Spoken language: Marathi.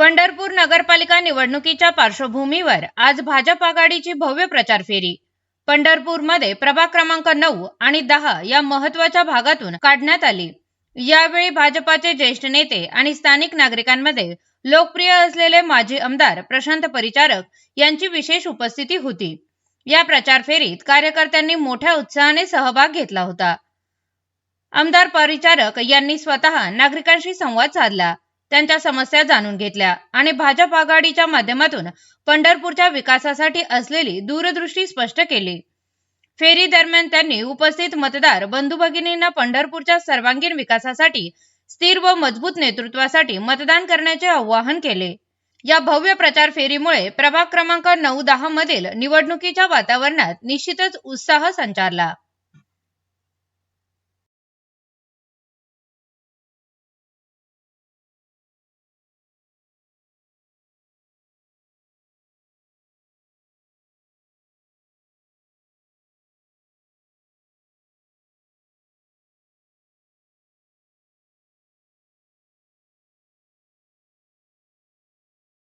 पंढरपूर नगरपालिका निवडणुकीच्या पार्श्वभूमीवर आज भाजप आघाडीची भव्य प्रचार फेरी. पंढरपूरमध्ये प्रभाग क्रमांक नऊ आणि दहा या महत्त्वाच्या भागातून काढण्यात आली. यावेळी भाजपाचे ज्येष्ठ नेते आणि स्थानिक नागरिकांमध्ये लोकप्रिय असलेले माजी आमदार प्रशांत परिचारक यांची विशेष उपस्थिती होती. या प्रचार फेरीत कार्यकर्त्यांनी मोठ्या उत्साहाने सहभाग घेतला होता. आमदार परिचारक यांनी स्वतः नागरिकांशी संवाद साधला. त्यांच्या समस्या जाणून घेतल्या. आणि भाजप आघाडीच्या माध्यमातून पंढरपूरच्या विकासासाठी असलेली दूरदृष्टी स्पष्ट केली. फेरी दरम्यान त्यांनी उपस्थित मतदार बंधू भगिनींना पंढरपूरच्या सर्वांगीण विकासासाठी स्थिर व मजबूत नेतृत्वासाठी मतदान करण्याचे आवाहन केले. या भव्य प्रचार फेरीमुळे प्रभाग क्रमांक नऊ दहा मधील निवडणुकीच्या वातावरणात निश्चितच उत्साह संचारला.